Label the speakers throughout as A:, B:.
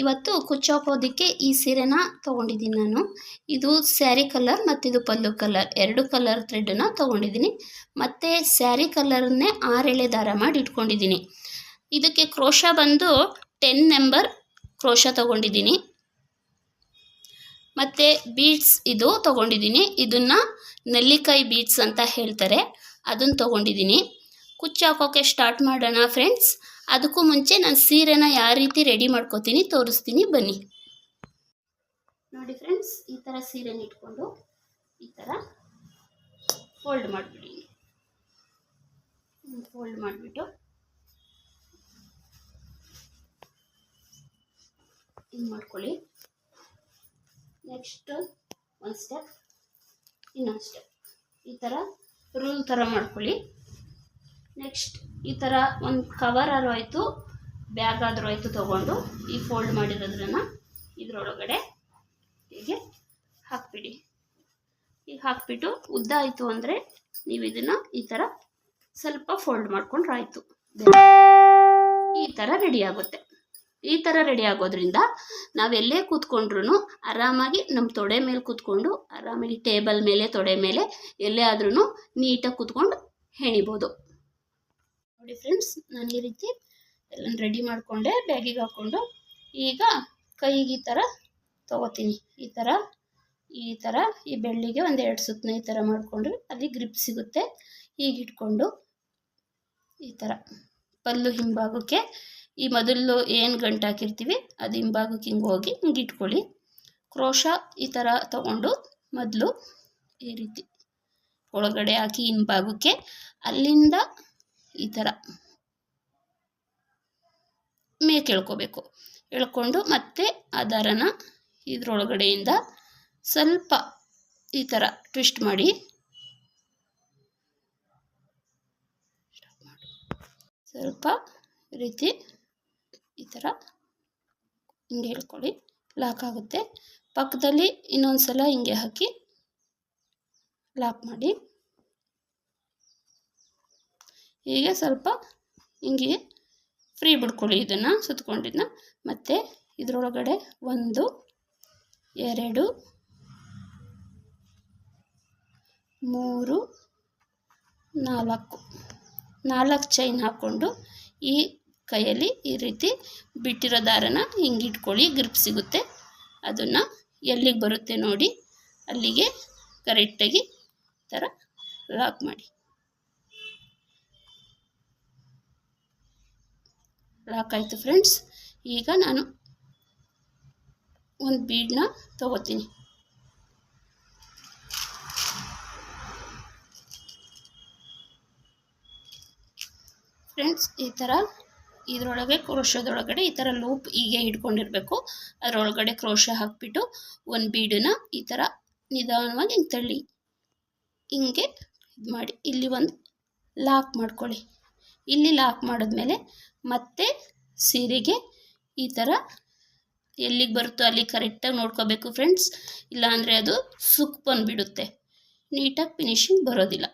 A: ಇವತ್ತು ಕುಚ್ಚಾಕೋದಕ್ಕೆ ಈ ಸೀರೆನ ತೊಗೊಂಡಿದ್ದೀನಿ ನಾನು. ಇದು ಸ್ಯಾರಿ ಕಲರ್ ಮತ್ತು ಇದು ಪಲ್ಲು ಕಲರ್. ಎರಡು ಕಲರ್ ಥ್ರೆಡ್ಡನ್ನ ತೊಗೊಂಡಿದ್ದೀನಿ. ಮತ್ತು ಸ್ಯಾರಿ ಕಲರನ್ನೇ ಆರೆಳೆ ದಾರ ಮಾಡಿ ಇಟ್ಕೊಂಡಿದ್ದೀನಿ. ಇದಕ್ಕೆ ಕ್ರೋಶ ಬಂದು ಟೆನ್ ನಂಬರ್ ಕ್ರೋಶ ತೊಗೊಂಡಿದ್ದೀನಿ. ಮತ್ತು ಬೀಡ್ಸ್ ಇದು ತೊಗೊಂಡಿದ್ದೀನಿ. ಇದನ್ನು ನೆಲ್ಲಿಕಾಯಿ ಬೀಡ್ಸ್ ಅಂತ ಹೇಳ್ತಾರೆ. ಅದನ್ನು ತೊಗೊಂಡಿದ್ದೀನಿ. ಕುಚ್ಚು ಹಾಕೋಕ್ಕೆ ಸ್ಟಾರ್ಟ್ ಮಾಡೋಣ ಫ್ರೆಂಡ್ಸ್. ಅದಕ್ಕೂ ಮುಂಚೆ ನಾನು ಸೀರೆನ ಯಾವ ರೀತಿ ರೆಡಿ ಮಾಡ್ಕೋತೀನಿ ತೋರಿಸ್ತೀನಿ ಬನ್ನಿ. ನೋಡಿ ಫ್ರೆಂಡ್ಸ್ ಈ ಥರ ಸೀರೆನ ಇಟ್ಕೊಂಡು ಈ ಥರ ಫೋಲ್ಡ್ ಮಾಡಿಬಿಡಿ. ಫೋಲ್ಡ್ ಮಾಡಿಬಿಟ್ಟು. ಹಿಂಗೆ ಮಾಡ್ಕೊಳ್ಳಿ. ನೆಕ್ಸ್ಟ್ ಒಂದು ಸ್ಟೆಪ್ ಇನ್ನೊಂದು ಸ್ಟೆಪ್ ಈ ಥರ ರೂಲ್ ಥರ ಮಾಡ್ಕೊಳ್ಳಿ. ನೆಕ್ಸ್ಟ್ ಈ ಥರ ಒಂದು ಕವರ್ ಆದ್ರೂ ಆಯಿತು ಬ್ಯಾಗ್ ಆದರೂ ಆಯಿತು ತೊಗೊಂಡು. ಈ ಫೋಲ್ಡ್ ಮಾಡಿರೋದ್ರನ್ನ ಇದರೊಳಗಡೆ ಹೀಗೆ ಹಾಕ್ಬಿಡಿ. ಈಗ ಹಾಕ್ಬಿಟ್ಟು ಉದ್ದ ಆಯಿತು ಅಂದರೆ ನೀವು ಇದನ್ನು ಈ ಥರ ಸ್ವಲ್ಪ ಫೋಲ್ಡ್ ಮಾಡ್ಕೊಂಡ್ರೆ ಆಯಿತು ಈ ಥರ ರೆಡಿ ಆಗುತ್ತೆ. ಈ ಥರ ರೆಡಿ ಆಗೋದ್ರಿಂದ ನಾವೆಲ್ಲೇ ಕೂತ್ಕೊಂಡ್ರು ಆರಾಮಾಗಿ ನಮ್ಮ ತೊಡೆ ಮೇಲೆ ಕೂತ್ಕೊಂಡು, ಆರಾಮಾಗಿ ಟೇಬಲ್ ಮೇಲೆ, ತೊಡೆ ಮೇಲೆ ಎಲ್ಲೇ ಆದ್ರೂ ನೀಟಾಗಿ ಕೂತ್ಕೊಂಡು ಹೆಣಿಬೋದು. ನೋಡಿ ಫ್ರೆಂಡ್ಸ್ ನಾನು ಈ ರೀತಿ ಎಲ್ಲ ರೆಡಿ ಮಾಡಿಕೊಂಡೆ, ಬ್ಯಾಗಿಗೆ ಹಾಕ್ಕೊಂಡು ಈಗ ಕೈಗೆ ಈ ಥರ ತೊಗೋತೀನಿ. ಈ ಥರ ಈ ಥರ ಈ ಬೆಳ್ಳಿಗೆ ಒಂದು ಎರಡು ಸುತ್ತನ ಈ ಥರ ಮಾಡಿಕೊಂಡ್ರೆ ಅಲ್ಲಿ ಗ್ರಿಪ್ ಸಿಗುತ್ತೆ. ಹೀಗೆ ಇಟ್ಕೊಂಡು ಈ ಥರ ಪಲ್ಲು ಹಿಂಭಾಗಕ್ಕೆ ಈ ಮೊದಲು ಏನು ಗಂಟು ಹಾಕಿರ್ತೀವಿ, ಅದು ಹಿಂಭಾಗಕ್ಕೆ ಹಿಂಗೆ ಹೋಗಿ ಹಿಂಗೆ ಇಟ್ಕೊಳ್ಳಿ. ಕ್ರೋಶ ಈ ಥರ ತಗೊಂಡು ಮೊದಲು ಈ ರೀತಿ ಒಳಗಡೆ ಹಾಕಿ ಹಿಂಭಾಗಕ್ಕೆ. ಅಲ್ಲಿಂದ ಈ ಥರ ಮೇಕೆ ಎಳ್ಕೋಬೇಕು ಎಳ್ಕೊಂಡು ಮತ್ತೆ ಆ ದಾರನ ಇದ್ರೊಳಗಡೆಯಿಂದ ಸ್ವಲ್ಪ ಈ ಥರ ಟ್ವಿಸ್ಟ್ ಮಾಡಿ. ಸ್ವಲ್ಪ ರೀತಿ ಈ ಥರ ಹಿಂಗೆ ಹೇಳ್ಕೊಳ್ಳಿ. ಲಾಕ್ ಆಗುತ್ತೆ. ಪಕ್ಕದಲ್ಲಿ ಇನ್ನೊಂದು ಸಲ ಹಿಂಗೆ ಹಾಕಿ ಲಾಕ್ ಮಾಡಿ. ಹೀಗೆ ಸ್ವಲ್ಪ ಹಿಂಗೆ ಫ್ರೀ ಬಿಡ್ಕೊಳ್ಳಿ ಇದನ್ನು ಸುತ್ಕೊಂಡಿದ್ದನ್ನ ಮತ್ತು ಇದರೊಳಗಡೆ ಒಂದು, ಎರಡು, ಮೂರು, ನಾಲ್ಕು. ನಾಲ್ಕು ಚೈನ್ ಹಾಕ್ಕೊಂಡು ಈ ಕೈಯಲ್ಲಿ ಈ ರೀತಿ ಬಿಟ್ಟಿರೋ ದಾರನ ಹಿಂಗೆ ಇಟ್ಕೊಳ್ಳಿ ಗ್ರಿಪ್ ಸಿಗುತ್ತೆ. ಅದನ್ನು ಎಲ್ಲಿಗೆ ಬರುತ್ತೆ ನೋಡಿ ಅಲ್ಲಿಗೆ ಕರೆಕ್ಟಾಗಿ ಥರ ಲಾಕ್ ಮಾಡಿ. ಲಾಕ್ ಫ್ರೆಂಡ್ಸ್ ಈಗ ನಾನು ಒಂದು ಬೀಡನ್ನ ತಗೋತೀನಿ. ಫ್ರೆಂಡ್ಸ್ ಈ ಥರ ಇದರೊಳಗೆ ಕ್ರೋಶದೊಳಗಡೆ ಈ ಥರ ಲೂಪ್ ಹೀಗೆ ಹಿಡ್ಕೊಂಡಿರಬೇಕು ಅದರೊಳಗಡೆ ಕ್ರೋಶ ಹಾಕಿಬಿಟ್ಟು ಒಂದು ಬೀಡನ್ನ ಈ ಥರ ನಿಧಾನವಾಗಿ ಹಿಂಗೆ ತಳ್ಳಿ. ಹಿಂಗೆ ಇದು ಮಾಡಿ ಇಲ್ಲಿ ಒಂದು ಲಾಕ್ ಮಾಡ್ಕೊಳ್ಳಿ. ಇಲ್ಲಿ ಲಾಕ್ ಮಾಡಿದ್ಮೇಲೆ ಮತ್ತೆ ಸೀರೆಗೆ ಈ ಥರ ಎಲ್ಲಿಗೆ ಬರುತ್ತೋ ಅಲ್ಲಿ ಕರೆಕ್ಟಾಗಿ ನೋಡ್ಕೋಬೇಕು ಫ್ರೆಂಡ್ಸ್ ಇಲ್ಲಾಂದರೆ ಅದು ಸುಕ್ ಬಂದುಬಿಡುತ್ತೆ. ನೀಟಾಗಿ ಫಿನಿಶಿಂಗ್ ಬರೋದಿಲ್ಲ.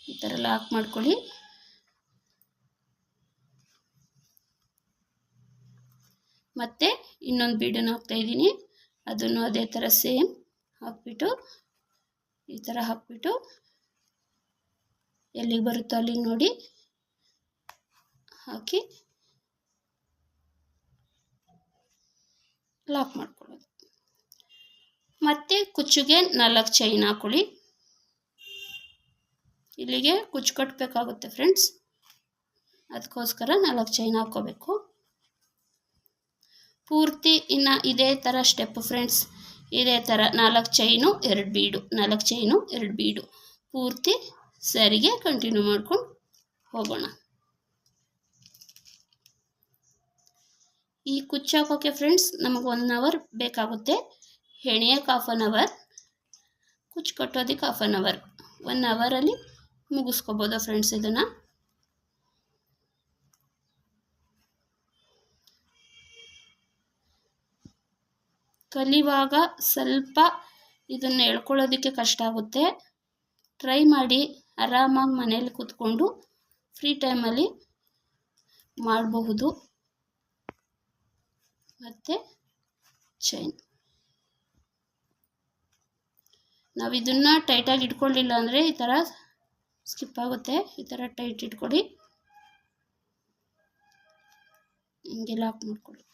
A: ಈ ಥರ ಲಾಕ್ ಮಾಡ್ಕೊಳ್ಳಿ. ಮತ್ತೆ ಇನ್ನೊಂದು ಬೀಡನ್ನು ಹಾಕ್ತಾಯಿದ್ದೀನಿ ಅದನ್ನು ಅದೇ ಥರ ಸೇಮ್ ಹಾಕ್ಬಿಟ್ಟು ಈ ಥರ ಹಾಕ್ಬಿಟ್ಟು ಎಲ್ಲಿಗೆ ಬರುತ್ತೋ ಅಲ್ಲಿಗೆ ನೋಡಿ ಹಾಕಿ ಲಾಕ್ ಮಾಡ್ಕೊಳ್ಳೋದು. ಮತ್ತೆ ಕುಚ್ಚುಗೆ ನಾಲ್ಕು ಚೈನ್ ಹಾಕೊಳ್ಳಿ. ಇಲ್ಲಿಗೆ ಕುಚ್ಚು ಕಟ್ಟಬೇಕಾಗುತ್ತೆ ಫ್ರೆಂಡ್ಸ್ ಅದಕ್ಕೋಸ್ಕರ ನಾಲ್ಕು ಚೈನ್ ಹಾಕ್ಕೋಬೇಕು. ಪೂರ್ತಿ ಇನ್ನು ಇದೇ ಥರ ಸ್ಟೆಪ್ ಫ್ರೆಂಡ್ಸ್ ಇದೇ ಥರ ನಾಲ್ಕು ಚೈನು ಎರಡು ಬೀಡು. ನಾಲ್ಕು ಚೈನು ಎರಡು ಬೀಡು. ಪೂರ್ತಿ ಸರಿಗೆ ಕಂಟಿನ್ಯೂ ಮಾಡ್ಕೊಂಡು ಹೋಗೋಣ. ಈ ಕುಚ್ಚು ಹಾಕೋಕ್ಕೆ ಫ್ರೆಂಡ್ಸ್ ನಮಗೆ ಒನ್ ಅವರ್ ಬೇಕಾಗುತ್ತೆ. ಹೆಣೆಯೋಕೆ ಹಾಫ್ ಆನ್ ಅವರ್ ಕುಚ್ಚು ಕಟ್ಟೋದಕ್ಕೆ ಹಾಫ್ ಆನ್ ಅವರ್ ಒನ್ ಅವರಲ್ಲಿ ಮುಗಿಸ್ಕೋಬೋದು ಫ್ರೆಂಡ್ಸ್ ಇದನ್ನು. ಕಲಿಯುವಾಗ ಸ್ವಲ್ಪ ಇದನ್ನು ಎಳ್ಕೊಳ್ಳೋದಕ್ಕೆ ಕಷ್ಟ ಆಗುತ್ತೆ. ಟ್ರೈ ಮಾಡಿ. ಆರಾಮಾಗಿ ಮನೇಲಿ ಕೂತ್ಕೊಂಡು ಫ್ರೀ ಟೈಮಲ್ಲಿ ಮಾಡಬಹುದು. ಮತ್ತು ಚೈನ್ ನಾವು ಇದನ್ನು ಟೈಟಾಗಿ ಇಟ್ಕೊಳ್ಳಿಲ್ಲ ಅಂದರೆ ಈ ಥರ ಸ್ಕಿಪ್ ಆಗುತ್ತೆ. ಈ ಥರ ಟೈಟ್ ಇಟ್ಕೊಳ್ಳಿ ಹಿಂಗೆ ಲಾಕ್ ಮಾಡ್ಕೊಳ್ಳಿ.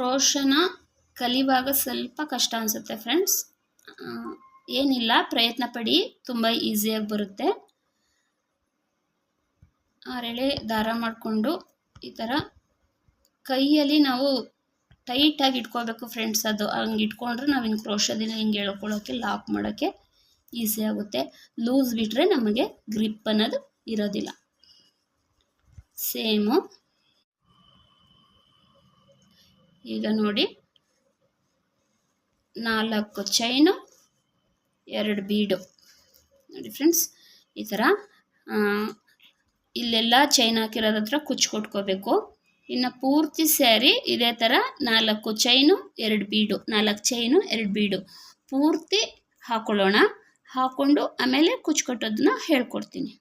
A: ಕ್ರೋಶನ ಕಲಿವಾಗ ಸ್ವಲ್ಪ ಕಷ್ಟ ಅನಿಸುತ್ತೆ ಫ್ರೆಂಡ್ಸ್ ಏನಿಲ್ಲ, ಪ್ರಯತ್ನ ಪಡಿ, ತುಂಬ ಈಸಿಯಾಗಿ ಬರುತ್ತೆ. ಆರೆಳೆ ದಾರ ಮಾಡಿಕೊಂಡು ಈ ಥರ ಕೈಯಲ್ಲಿ ನಾವು ಟೈಟಾಗಿ ಇಟ್ಕೋಬೇಕು ಫ್ರೆಂಡ್ಸ್ ಅದು. ಹಂಗೆ ಇಟ್ಕೊಂಡ್ರೆ ನಾವು ಹಿಂಗೆ ಕ್ರೋಶದಿಂದ ಹಿಂಗೆ ಎಳ್ಕೊಳ್ಳೋಕ್ಕೆ ಲಾಕ್ ಮಾಡೋಕ್ಕೆ ಈಸಿ ಆಗುತ್ತೆ. ಲೂಸ್ ಬಿಟ್ಟರೆ ನಮಗೆ ಗ್ರಿಪ್ ಅನ್ನೋದು ಇರೋದಿಲ್ಲ. ಸೇಮು ಈಗ ನೋಡಿ. ನಾಲ್ಕು ಚೈನು ಎರಡು ಬೀಡು ನೋಡಿ ಫ್ರೆಂಡ್ಸ್ ಈ ಥರ ಇಲ್ಲೆಲ್ಲ ಚೈನ್ ಹಾಕಿರೋದ್ರ ಹತ್ರ ಕುಚ್ಚು ಕೊಟ್ಕೋಬೇಕು. ಇನ್ನು ಪೂರ್ತಿ ಸ್ಯಾರಿ ಇದೇ ಥರ ನಾಲ್ಕು ಚೈನು ಎರಡು ಬೀಡು ನಾಲ್ಕು ಚೈನು ಎರಡು ಬೀಡು ಪೂರ್ತಿ ಹಾಕೊಳ್ಳೋಣ. ಹಾಕ್ಕೊಂಡು ಆಮೇಲೆ ಕುಚ್ಚು ಕಟ್ಟೋದನ್ನ ಹೇಳ್ಕೊಡ್ತೀನಿ.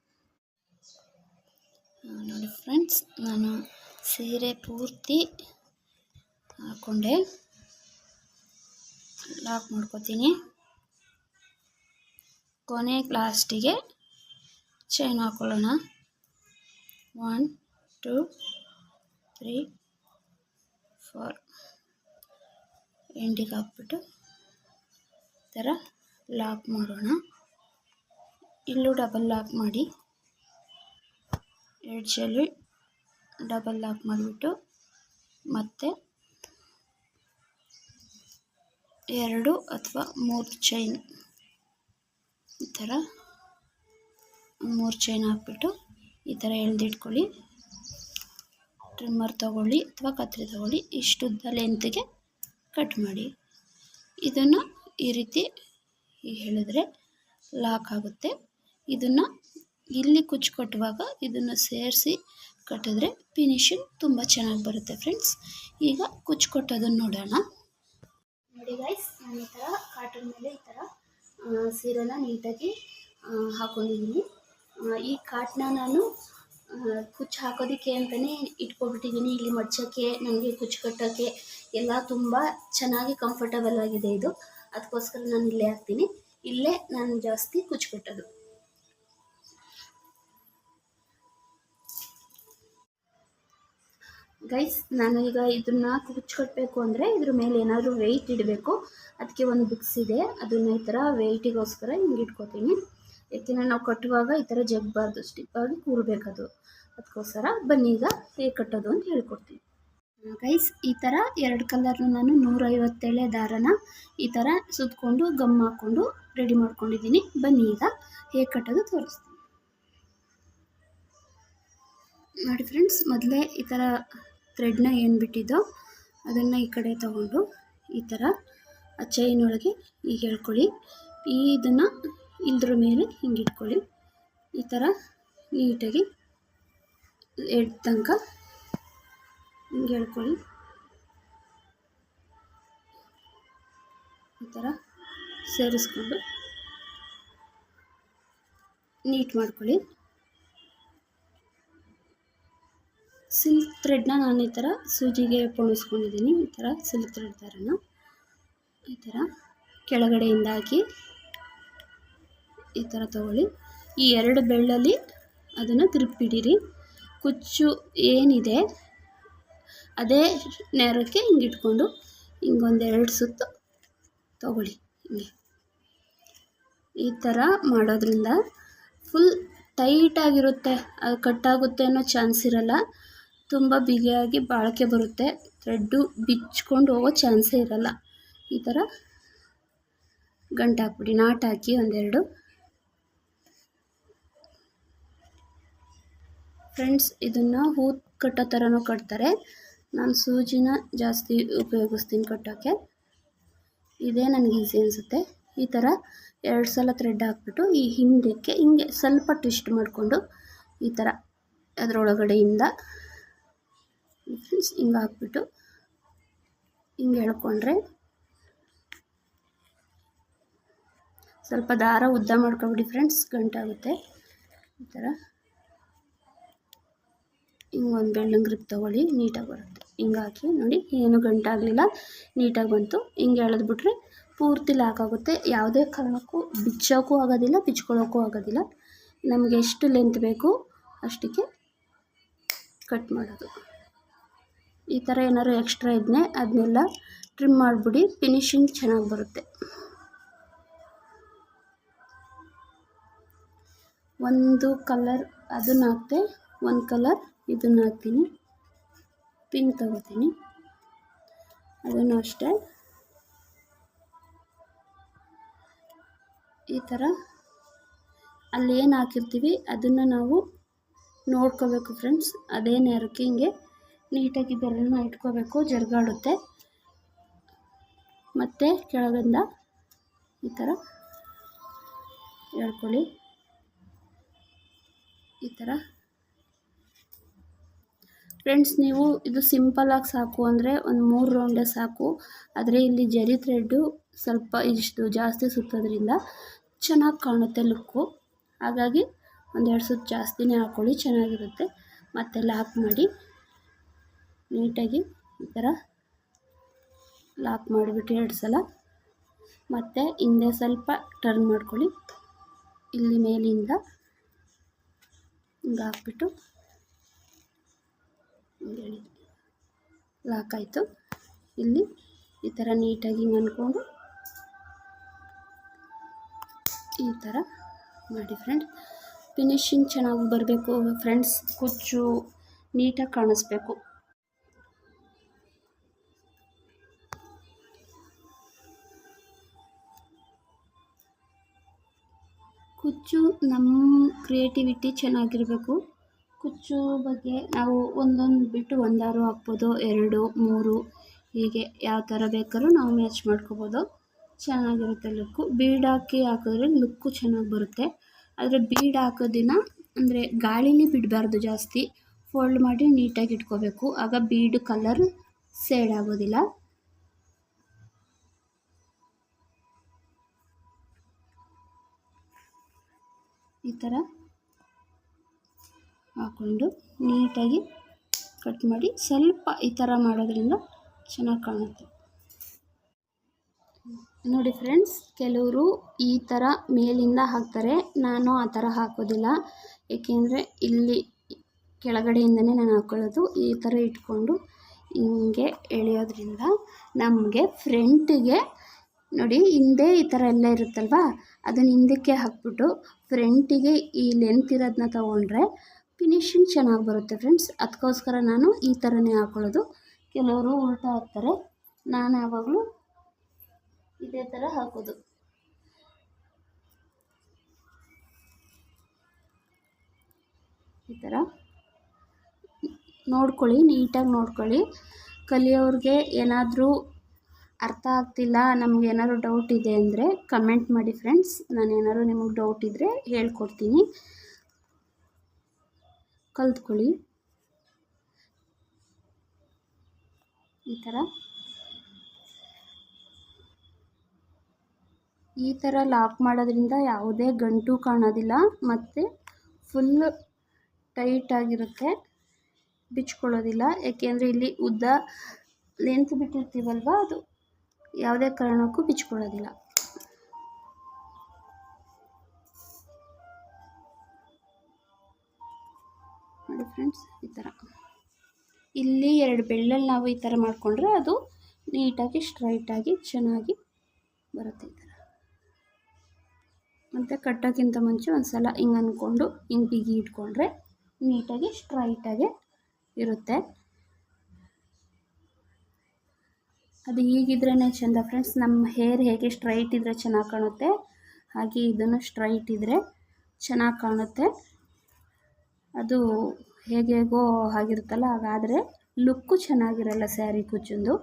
A: ನೋಡಿ ಫ್ರೆಂಡ್ಸ್ ನಾನು ಸೀರೆ ಪೂರ್ತಿ ಹಾಕ್ಕೊಂಡೆ ಲಾಕ್ ಮಾಡ್ಕೋತೀನಿ. ಕೊನೆ ಲಾಸ್ಟಿಗೆ ಚೈನ್ ಹಾಕೊಳ್ಳೋಣ. One, two, three, four. ಎಂಡಿಗೆ ಹಾಕ್ಬಿಟ್ಟು ಥರ ಲಾಕ್ ಮಾಡೋಣ. ಇಲ್ಲೂ ಡಬಲ್ ಲಾಕ್ ಮಾಡಿ. ಎಡ್ಜಲ್ಲಿ ಡಬಲ್ ಲಾಕ್ ಮಾಡಿಬಿಟ್ಟು ಮತ್ತೆ ಎರಡು ಅಥವಾ ಮೂರು ಚೈನ್ ಈ ಥರ ಮೂರು ಚೈನ್ ಹಾಕ್ಬಿಟ್ಟು ಈ ಥರ ಎಳೆದಿಟ್ಕೊಳ್ಳಿ. ಟ್ರಿಮ್ಮರ್ ತಗೊಳ್ಳಿ ಅಥವಾ ಕತ್ತರಿ ತಗೊಳ್ಳಿ, ಇಷ್ಟುದ್ದ ಲೆಂತ್ಗೆ ಕಟ್ ಮಾಡಿ. ಇದನ್ನು ಈ ರೀತಿ ಹೇಳಿದ್ರೆ ಲಾಕ್ ಆಗುತ್ತೆ. ಇದನ್ನು ಇಲ್ಲಿ ಕುಚ್ಚು ಕಟ್ಟುವಾಗ ಇದನ್ನು ಸೇರಿಸಿ ಕಟ್ಟಿದ್ರೆ ಫಿನಿಶಿಂಗ್ ತುಂಬ ಚೆನ್ನಾಗಿ ಬರುತ್ತೆ ಫ್ರೆಂಡ್ಸ್ ಈಗ ಕುಚ್ಚು ಕೊಟ್ಟೋದನ್ನು ನೋಡೋಣ. ನಾನು ಈ ಥರ ಕಾಟನ್ ಮೇಲೆ ಈ ಥರ ಸೀರೆನ ನೀಟಾಗಿ ಹಾಕೊಂಡಿದ್ದೀನಿ. ಈ ಕಾಟನ್ನ ನಾನು ಕುಚ್ಚು ಹಾಕೋದಕ್ಕೆ ಅಂತಲೇ ಇಟ್ಕೊಬಿಟ್ಟಿದ್ದೀನಿ. ಇಲ್ಲಿ ಮಡ್ಚೋಕ್ಕೆ ನನಗೆ ಕುಚ್ಚು ಕಟ್ಟೋಕ್ಕೆ ಎಲ್ಲ ತುಂಬ ಚೆನ್ನಾಗಿ ಕಂಫರ್ಟಬಲ್ ಆಗಿದೆ ಇದು. ಅದಕ್ಕೋಸ್ಕರ ನಾನು ಇಲ್ಲೇ ಹಾಕ್ತೀನಿ. ಇಲ್ಲೇ ನಾನು ಜಾಸ್ತಿ ಕುಚ್ಚು ಕಟ್ಟೋದು. ಗೈಸ್ ನಾನು ಈಗ ಇದನ್ನ ಕುಚ್ಚು ಕಟ್ಟಬೇಕು ಅಂದರೆ ಇದ್ರ ಮೇಲೆ ಏನಾದರೂ ವೆಯ್ಟ್ ಇಡಬೇಕು. ಅದಕ್ಕೆ ಒಂದು ಬುಕ್ಸ್ ಇದೆ. ಅದನ್ನು ಈ ಥರ ವೆಯ್ಟಿಗೋಸ್ಕರ ಹಿಂಗೆ ಇಟ್ಕೋತೀನಿ. ಯಾಕೆಂದರೆ ನಾವು ಕಟ್ಟುವಾಗ ಈ ಥರ ಜಗ್ಬಾರ್ದು ಸ್ಟಿಪ್ಪಾಗಿ ಕೂರಬೇಕದು. ಅದಕ್ಕೋಸ್ಕರ ಬನ್ನಿ ಈಗ ಹೇಗೆ ಕಟ್ಟೋದು ಅಂತ ಹೇಳ್ಕೊಡ್ತೀನಿ. ಗೈಸ್ ಈ ಥರ ಎರಡು ಕಲರ್ನ ನಾನು ನೂರೈವತ್ತೇಳೆ ದಾರನ ಈ ಥರ ಸುತ್ತಕೊಂಡು ಗಮ್ ಹಾಕ್ಕೊಂಡು ರೆಡಿ ಮಾಡ್ಕೊಂಡಿದ್ದೀನಿ. ಬನ್ನಿ ಈಗ ಹೇಗೆ ಕಟ್ಟೋದು ತೋರಿಸ್ತೀನಿ. ನೋಡಿ ಫ್ರೆಂಡ್ಸ್ ಮೊದಲೇ ಈ ಥರ ಥ್ರೆಡ್ನ ಏನು ಬಿಟ್ಟಿದ್ದೋ ಅದನ್ನು ಈ ಕಡೆ ತಗೊಂಡು ಈ ಥರ ಆ ಚೈನ್ ಒಳಗೆ ಈಗ ಹೇಳ್ಕೊಳ್ಳಿ. ಈ ಇದನ್ನು ಇಲ್ದ್ರ ಮೇಲೆ ಹಿಂಗೆ ಇಟ್ಕೊಳ್ಳಿ. ಈ ಥರ ನೀಟಾಗಿ ಎಡ್ ತನಕ ಹಿಂಗೆ ಹೇಳ್ಕೊಳ್ಳಿ. ಈ ಥರ ಸೇರಿಸ್ಕೊಂಡು ನೀಟ್ ಮಾಡ್ಕೊಳ್ಳಿ. ಸಿಲ್ಕ್ ಥ್ರೆಡ್ನ ನಾನು ಈ ಥರ ಸೂಜಿಗೆ ಪೋಣಿಸ್ಕೊಂಡಿದ್ದೀನಿ. ಈ ಥರ ಸಿಲ್ಕ್ ಥ್ರೆಡ್ ಥರನ ಈ ಥರ ಕೆಳಗಡೆಯಿಂದ ಹಾಕಿ ಈ ಥರ ತಗೊಳ್ಳಿ. ಈ ಎರಡು ಬೆಳ್ಳಲ್ಲಿ ಅದನ್ನು ತಿರುಪಿಡಿರಿ ಕುಚ್ಚು ಏನಿದೆ ಅದೇ ನೇರಕ್ಕೆ ಹಿಂಗೆ ಇಟ್ಕೊಂಡು ಹಿಂಗೊಂದೆರಡು ಸುತ್ತು ತಗೊಳ್ಳಿ ಹಿಂಗೆ. ಈ ಥರ ಮಾಡೋದ್ರಿಂದ ಫುಲ್ ಟೈಟಾಗಿರುತ್ತೆ ಅದು ಕಟ್ಟಾಗುತ್ತೆ ಅನ್ನೋ ಚಾನ್ಸ್ ಇರಲ್ಲ. ತುಂಬ ಬಿಗಿಯಾಗಿ ಬಾಳಿಕೆ ಬರುತ್ತೆ. ಥ್ರೆಡ್ಡು ಬಿಚ್ಕೊಂಡು ಹೋಗೋ ಚಾನ್ಸೇ ಇರಲ್ಲ. ಈ ಥರ ಗಂಟು ಹಾಕ್ಬಿಡಿ ನಾಟ್ ಹಾಕಿ ಒಂದೆರಡು. ಫ್ರೆಂಡ್ಸ್, ಇದನ್ನು ಹೂ ಕಟ್ಟೋ ಥರನೂ ಕಟ್ತಾರೆ. ನಾನು ಸೂಜಿನ ಜಾಸ್ತಿ ಉಪಯೋಗಿಸ್ತೀನಿ ಕಟ್ಟೋಕ್ಕೆ. ಇದೇ ನನಗೆ ಈಸಿ ಅನಿಸುತ್ತೆ. ಈ ಥರ ಎರಡು ಸಲ ಥ್ರೆಡ್ ಹಾಕ್ಬಿಟ್ಟು ಈ ಹಿಂದಕ್ಕೆ ಹಿಂಗೆ ಸ್ವಲ್ಪ ಟ್ವಿಸ್ಟ್ ಮಾಡಿಕೊಂಡು ಈ ಥರ ಅದರೊಳಗಡೆಯಿಂದ ಫ್ರೆಂಡ್ಸ್ ಹಿಂಗೆ ಹಾಕ್ಬಿಟ್ಟು ಹಿಂಗೆ ಎಳ್ಕೊಂಡ್ರೆ ಸ್ವಲ್ಪ ದಾರ ಉದ್ದ ಮಾಡ್ಕೊಬಿಡಿ ಫ್ರೆಂಡ್ಸ್, ಗಂಟಾಗುತ್ತೆ. ಈ ಥರ ಹಿಂಗೆ ಒಂದು ಬೆಳ್ಳಂಗೆ ಗ್ರಿಪ್ ತೊಗೊಳ್ಳಿ, ನೀಟಾಗಿ ಬರುತ್ತೆ. ಹಿಂಗೆ ಹಾಕಿ ನೋಡಿ, ಏನು ಗಂಟಾಗಲಿಲ್ಲ, ನೀಟಾಗಿ ಬಂತು. ಹಿಂಗೆ ಎಳೆದ್ಬಿಟ್ರೆ ಪೂರ್ತಿ ಲಾಕ್ ಆಗುತ್ತೆ. ಯಾವುದೇ ಕಾರಣಕ್ಕೂ ಬಿಚ್ಚೋಕ್ಕೂ ಆಗೋದಿಲ್ಲ ಬಿಚ್ಕೊಳ್ಳೋಕ್ಕೂ ಆಗೋದಿಲ್ಲ. ನಮಗೆ ಎಷ್ಟು ಲೆಂತ್ ಬೇಕು, ಅಷ್ಟಕ್ಕೆ ಕಟ್ ಮಾಡೋದು. ಈ ಥರ ಏನಾದ್ರು ಎಕ್ಸ್ಟ್ರಾ ಇದ್ದರೆ ಅದನ್ನೆಲ್ಲ ಟ್ರಿಮ್ ಮಾಡಿಬಿಡಿ, ಫಿನಿಶಿಂಗ್ ಚೆನ್ನಾಗಿ ಬರುತ್ತೆ. ಒಂದು ಕಲರ್ ಅದನ್ನ ಹಾಕ್ತೆ ಒಂದು ಕಲರ್ ಇದನ್ನು ಹಾಕ್ತೀನಿ. ಪಿಂಕ್ ತಗೋತೀನಿ. ಅದನ್ನು ಅಷ್ಟೇ. ಈ ಥರ ಅಲ್ಲಿ ಏನು ಹಾಕಿರ್ತೀವಿ ಅದನ್ನು ನಾವು ನೋಡ್ಕೋಬೇಕು ಫ್ರೆಂಡ್ಸ್ ಅದೇನು ಹರಕೆ ನೀಟಾಗಿ ಬೆರಳನ್ನ ಇಟ್ಕೋಬೇಕು, ಜರುಗಾಡುತ್ತೆ. ಮತ್ತು ಕೆಳಗಿಂದ ಈ ಥರ ಎಳ್ಕೊಳ್ಳಿ. ಈ ಥರ ಫ್ರೆಂಡ್ಸ್ ನೀವು ಇದು ಸಿಂಪಲಾಗಿ ಸಾಕು ಅಂದರೆ ಒಂದು ಮೂರು ರೌಂಡೇ ಸಾಕು. ಆದರೆ ಇಲ್ಲಿ ಜರಿ ಥ್ರೆಡ್ಡು ಸ್ವಲ್ಪ ಇಷ್ಟು ಜಾಸ್ತಿ ಸುತ್ತೋದ್ರಿಂದ ಚೆನ್ನಾಗಿ ಕಾಣುತ್ತೆ ಲುಕ್ಕು ಹಾಗಾಗಿ ಒಂದೆರಡು ಸುತ್ತು ಜಾಸ್ತಿನೇ ಹಾಕ್ಕೊಳ್ಳಿ ಚೆನ್ನಾಗಿರುತ್ತೆ. ಮತ್ತೆ ಲಾಕ್ ಮಾಡಿ. ನೀಟಾಗಿ ಈ ಥರ ಲಾಕ್ ಮಾಡಿಬಿಟ್ಟು ಎರಡು ಸಲ. ಮತ್ತು ಹಿಂದೆ ಸ್ವಲ್ಪ ಟರ್ನ್ ಮಾಡ್ಕೊಳ್ಳಿ. ಇಲ್ಲಿ ಮೇಲಿಂದ ಹಿಂಗೆ ಹಾಕ್ಬಿಟ್ಟು ಹಿಂಗೆ ಲಾಕ್ ಆಯಿತು. ಇಲ್ಲಿ ಈ ಥರ ನೀಟಾಗಿ ಅಂದ್ಕೊಂಡು ಈ ಥರ ಮಾಡಿ ಫ್ರೆಂಡ್ ಫಿನಿಶಿಂಗ್ ಚೆನ್ನಾಗಿ ಬರಬೇಕು. ಫ್ರೆಂಡ್ಸ್ ಕುಚ್ಚು, ನೀಟಾಗಿ ಕಾಣಿಸ್ಬೇಕು. ನಮ್ಮ ಕ್ರಿಯೇಟಿವಿಟಿ ಚೆನ್ನಾಗಿರಬೇಕು. ಕುಚ್ಚು ಬಗ್ಗೆ ನಾವು ಒಂದೊಂದು ಬಿಟ್ಟು ಒಂದಾರು ಹಾಕ್ಬೋದು, ಎರಡು, ಮೂರು, ಹೀಗೆ ಯಾವ ಥರ ಬೇಕಾದ್ರೂ ನಾವು ಮ್ಯಾಚ್ ಮಾಡ್ಕೋಬೋದು. ಚೆನ್ನಾಗಿರುತ್ತೆ ಲುಕ್ಕು ಬೀಡ್ ಹಾಕಿ ಹಾಕಿದ್ರೆ ಲುಕ್ಕು ಚೆನ್ನಾಗಿ ಬರುತ್ತೆ. ಆದರೆ ಬೀಡ್ ಹಾಕೋದಿನ ಅಂದರೆ ಗಾಳಿಲಿ ಬಿಡಬಾರ್ದು ಜಾಸ್ತಿ. ಫೋಲ್ಡ್ ಮಾಡಿ ನೀಟಾಗಿ ಇಟ್ಕೋಬೇಕು. ಆಗ ಬೀಡ್ ಕಲರ್ ಸೇಡ್ ಆಗೋದಿಲ್ಲ. ಈ ಥರ ಹಾಕ್ಕೊಂಡು ನೀಟಾಗಿ ಕಟ್ ಮಾಡಿ ಸ್ವಲ್ಪ ಈ ಥರ ಮಾಡೋದ್ರಿಂದ ಚೆನ್ನಾಗಿ ಕಾಣುತ್ತೆ. ನೋಡಿ ಫ್ರೆಂಡ್ಸ್, ಕೆಲವರು ಈ ಥರ ಮೇಲಿಂದ ಹಾಕ್ತಾರೆ. ನಾನು ಆ ಥರ ಹಾಕೋದಿಲ್ಲ. ಏಕೆಂದರೆ ಇಲ್ಲಿ ಕೆಳಗಡೆಯಿಂದನೇ ನಾನು ಹಾಕ್ಕೊಳ್ಳೋದು ಈ ಥರ ಇಟ್ಕೊಂಡು ಹಿಂಗೆ ಎಳೆಯೋದ್ರಿಂದ ನಮಗೆ ಫ್ರೆಂಟಿಗೆ ನೋಡಿ ಹಿಂದೆ ಈ ಥರ ಎಲ್ಲ ಇರುತ್ತಲ್ವ? ಅದನ್ನ ಹಿಂದಕ್ಕೆ ಹಾಕ್ಬಿಟ್ಟು ಫ್ರಂಟಿಗೆ ಈ ಲೆಂತ್ ಇರೋದನ್ನ ತೊಗೊಂಡ್ರೆ ಫಿನಿಶಿಂಗ್ ಚೆನ್ನಾಗಿ ಬರುತ್ತೆ ಫ್ರೆಂಡ್ಸ್ ಅದಕ್ಕೋಸ್ಕರ ನಾನು ಈ ಥರನೇ ಹಾಕೊಳ್ಳೋದು. ಕೆಲವರು ಉಲ್ಟಾ ಹಾಕ್ತಾರೆ. ನಾನು ಯಾವಾಗಲೂ ಇದೇ ಥರ ಹಾಕೋದು. ಈ ಥರ ನೋಡ್ಕೊಳ್ಳಿ, ನೀಟಾಗಿ ನೋಡ್ಕೊಳ್ಳಿ. ಕಲಿಯೋರಿಗೆ ಏನಾದರೂ ಅರ್ಥ ಆಗ್ತಿಲ್ಲ, ನಮ್ಗೆ ಏನಾದ್ರು ಡೌಟ್ ಇದೆ ಅಂದರೆ ಕಮೆಂಟ್ ಮಾಡಿ ಫ್ರೆಂಡ್ಸ್ ನಾನು ಏನಾದ್ರು ನಿಮಗೆ ಡೌಟ್ ಇದ್ದರೆ ಹೇಳ್ಕೊಡ್ತೀನಿ. ಕಲ್ತ್ಕೊಳ್ಳಿ. ಈ ಥರ ಈ ಥರ ಲಾಕ್ ಮಾಡೋದ್ರಿಂದ ಯಾವುದೇ ಗಂಟು ಕಾಣೋದಿಲ್ಲ, ಮತ್ತು ಫುಲ್ ಟೈಟಾಗಿರುತ್ತೆ ಬಿಚ್ಕೊಳ್ಳೋದಿಲ್ಲ. ಏಕೆಂದರೆ ಇಲ್ಲಿ ಉದ್ದ ಲೆಂತ್ ಬಿಟ್ಟಿರ್ತೀವಲ್ವ, ಅದು ಯಾವುದೇ ಕಾರಣಕ್ಕೂ ಬಿಚ್ಕೊಳ್ಳೋದಿಲ್ಲ. ನೋಡಿ ಫ್ರೆಂಡ್ಸ್ ಈ ಥರ ಇಲ್ಲಿ ಎರಡು ಬೆಳ್ಳಲ್ಲಿ ನಾವು ಈ ಥರ ಮಾಡಿಕೊಂಡ್ರೆ ಅದು ನೀಟಾಗಿ ಸ್ಟ್ರೈಟಾಗಿ ಚೆನ್ನಾಗಿ ಬರುತ್ತೆ ಈ ಥರ ಮತ್ತು ಕಟ್ಟೋಕ್ಕಿಂತ ಮುಂಚೆ ಒಂದು ಸಲ ಹಿಂಗೆ ಅಂದ್ಕೊಂಡು ಹಿಂಗೆ ಬಿಗಿ ಇಟ್ಕೊಂಡ್ರೆ ನೀಟಾಗಿ ಸ್ಟ್ರೈಟಾಗೆ ಇರುತ್ತೆ. ಅದು ಹೀಗಿದ್ರೇ ಚೆಂದ ಫ್ರೆಂಡ್ಸ್ ನಮ್ಮ ಹೇರ್ ಹೇಗೆ ಸ್ಟ್ರೈಟ್ ಇದ್ದರೆ ಚೆನ್ನಾಗಿ ಕಾಣುತ್ತೆ, ಹಾಗೆ ಇದನ್ನು ಸ್ಟ್ರೈಟ್ ಇದ್ದರೆ ಚೆನ್ನಾಗಿ ಕಾಣುತ್ತೆ. ಅದು ಹೇಗೇಗೋ ಆಗಿರುತ್ತಲ್ಲ ಹಾಗಾದರೆ ಲುಕ್ಕು ಚೆನ್ನಾಗಿರಲ್ಲ ಸ್ಯಾರಿ ಕುಚ್ಚಂದು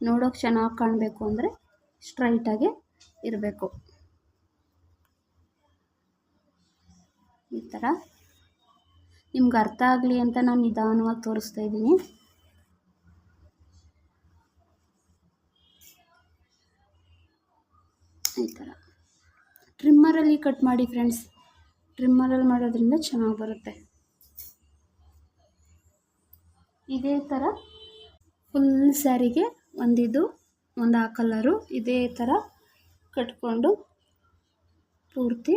A: ನೋಡೋಕೆ ಚೆನ್ನಾಗಿ ಕಾಣಬೇಕು ಅಂದರೆ ಸ್ಟ್ರೈಟಾಗೆ ಇರಬೇಕು. ಈ ಥರ ನಿಮ್ಗೆ ಅರ್ಥ ಆಗಲಿ ಅಂತ ನಾನು ನಿಧಾನವಾಗಿ ತೋರಿಸ್ತಾ ಇದ್ದೀನಿ. ಈ ಥರ. ಟ್ರಿಮ್ಮರಲ್ಲಿ ಕಟ್ ಮಾಡಿ ಫ್ರೆಂಡ್ಸ್ ಟ್ರಿಮ್ಮರಲ್ಲಿ ಮಾಡೋದ್ರಿಂದ ಚೆನ್ನಾಗಿ ಬರುತ್ತೆ. ಇದೇ ಥರ ಫುಲ್ ಸ್ಯಾರಿಗೆ ಒಂದಿದು, ಒಂದು ಆ ಕಲರು ಇದೇ ಥರ ಕಟ್ಕೊಂಡು ಪೂರ್ತಿ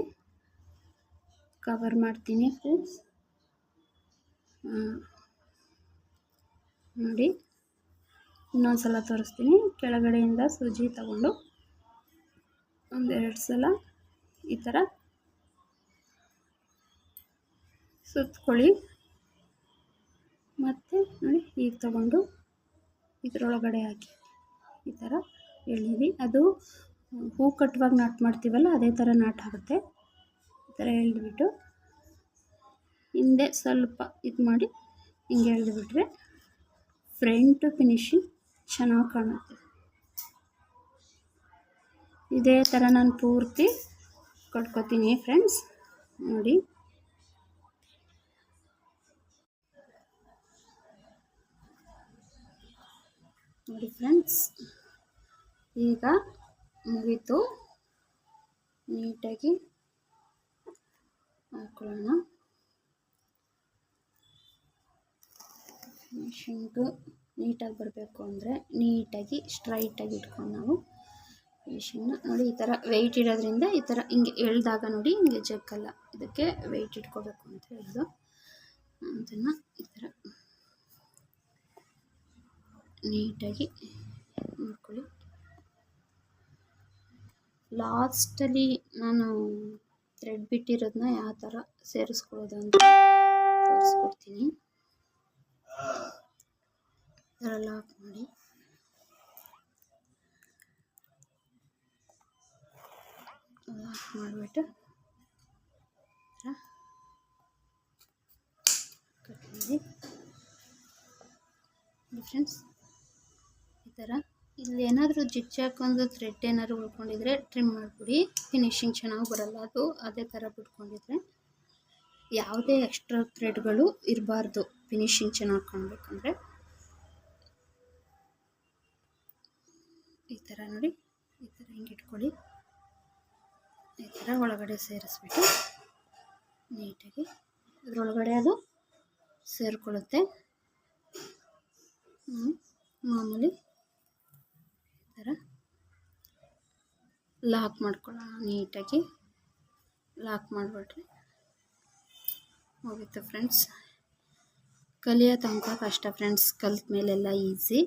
A: ಕವರ್ ಮಾಡ್ತೀನಿ ಫ್ರೆಂಡ್ಸ್ ನೋಡಿ. ಇನ್ನೊಂದು ಸಲ ತೋರಿಸ್ತೀನಿ. ಕೆಳಗಡೆಯಿಂದ ಸೂಜಿ ತಗೊಂಡು ಒಂದೆರಡು ಸಲ ಈ ಥರ ಸುತ್ಕೊಳ್ಳಿ. ಮತ್ತು ನೋಡಿ ಈಗ ತಗೊಂಡು ಇದರೊಳಗಡೆ ಹಾಕಿ ಈ ಥರ ಎಳೀರಿ. ಅದು ಹೂ ಕಟ್ಟುವಾಗ ನಾಟ್ ಮಾಡ್ತೀವಲ್ಲ, ಅದೇ ಥರ ನಾಟ್ ಆಗುತ್ತೆ. ಈ ಥರ ಎಳೆದ್ಬಿಟ್ಟು ಹಿಂದೆ ಸ್ವಲ್ಪ ಇದು ಮಾಡಿ ಹಿಂಗೆ ಎಳೆದ್ಬಿಟ್ರೆ ಫ್ರಂಟು ಫಿನಿಶಿಂಗ್ ಚೆನ್ನಾಗಿ ಕಾಣುತ್ತೆ. ಇದೇ ಥರ ನಾನು ಪೂರ್ತಿ ಕಟ್ಕೊತೀನಿ ಫ್ರೆಂಡ್ಸ್. ನೋಡಿ. ನೋಡಿ ಫ್ರೆಂಡ್ಸ್. ಈಗ ಮುಗೀತು. ನೀಟಾಗಿ ಹಾಕೊಳ್ಳೋಣ. ಫಿನಿಶಿಂಗು ನೀಟಾಗಿ ಬರಬೇಕು ಅಂದರೆ ನೀಟಾಗಿ ಸ್ಟ್ರೈಟಾಗಿ ಇಟ್ಕೊಂಡು ನಾವು ಫಿನಿಶಿಂಗ್ನ ನೋಡಿ ಈ ಥರ ವೆಯ್ಟ್ ಇಡೋದ್ರಿಂದ ಈ ಥರ ಹಿಂಗೆ ಎಳ್ದಾಗ ನೋಡಿ ಹಿಂಗೆ ಜಗ್ಗಲ್ಲ. ಇದಕ್ಕೆ ವೆಯ್ಟ್ ಇಟ್ಕೋಬೇಕು ಅಂತ ಹೇಳೋದು. ಅದನ್ನು ಈ ಥರ ನೀಟಾಗಿ ನೋಡ್ಕೊಳ್ಳಿ. ಲಾಸ್ಟಲ್ಲಿ ನಾನು ಥ್ರೆಡ್ ಬಿಟ್ಟಿರೋದನ್ನ ಯಾವ ಥರ ಸೇರಿಸ್ಕೊಳ್ಳೋದು ಅಂತ ತೋರಿಸ್ಕೊಡ್ತೀನಿ. ಥರ ಲಾಕ್ ಮಾಡಿ. ಮಾಡಿಬಿಟ್ಟು ಕಟ್ ಫ್ರೆಂಡ್ಸ್ ಈ ಥರ ಇಲ್ಲಿ ಏನಾದರೂ ಜಿಚ್ಚಾಕೊಂದು ಥ್ರೆಡ್ ಏನಾದರೂ ಉಳ್ಕೊಂಡಿದ್ರೆ ಟ್ರಿಮ್ ಮಾಡಿಬಿಡಿ. ಫಿನಿಶಿಂಗ್ ಚೆನ್ನಾಗಿ ಬರಲ್ಲ ಅದು. ಅದೇ ಥರ ಬಿಟ್ಕೊಂಡಿದ್ರೆ ಯಾವುದೇ ಎಕ್ಸ್ಟ್ರಾ ಥ್ರೆಡ್ಗಳು ಇರಬಾರ್ದು ಫಿನಿಶಿಂಗ್ ಚೆನ್ನಾಗಿ ಕಾಣಬೇಕಂದ್ರೆ. ಈ ಥರ ನೋಡಿ. ಈ ಥರ ಹಿಂಗೆ ಇಟ್ಕೊಳ್ಳಿ. ಥರ ಒಳಗಡೆ ಸೇರಿಸ್ಬಿಟ್ಟು ನೀಟಾಗಿ ಅದರೊಳಗಡೆ ಅದು ಸೇರಿಕೊಳ್ಳುತ್ತೆ. ಮಾಮೂಲಿ ಈ ಥರ ಲಾಕ್ ಮಾಡ್ಕೊಳ್ಳೋಣ, ನೀಟಾಗಿ ಲಾಕ್ ಮಾಡಿಬಿಟ್ರೆ ಹೋಗುತ್ತೆ ಫ್ರೆಂಡ್ಸ್. ಕಲಿಯೋ ತನಕ ಕಷ್ಟ ಫ್ರೆಂಡ್ಸ್, ಕಲ್ತ ಮೇಲೆಲ್ಲ ಈಸಿ.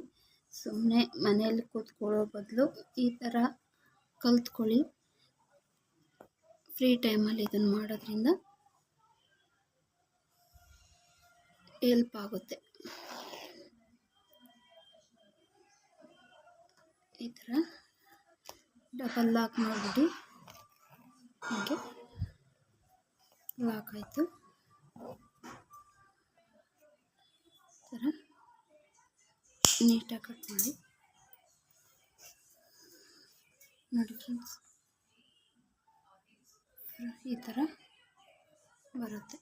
A: ಸುಮ್ಮನೆ ಮನೆಯಲ್ಲಿ ಕೂತ್ಕೊಳ್ಳೋ ಬದಲು ಈ ಥರ ಕಲ್ತ್ಕೊಳ್ಳಿ. ಫ್ರೀ ಟೈಮಲ್ಲಿ ಇದನ್ನು ಮಾಡೋದ್ರಿಂದ ಹೆಲ್ಪ್ ಆಗುತ್ತೆ. ಈ ಥರ ಡಬಲ್ ಲಾಕ್ ಮಾಡಿಬಿಡಿ ಹಾಗೆ ಲಾಕ್ ಆಯಿತು. ಥರ ನೀಟಾಗಿ ಕಟ್ ಮಾಡಿ ನೋಡಿ ಫ್ರೆಂಡ್ಸ್ ಈ ಥರ ಬರುತ್ತೆ.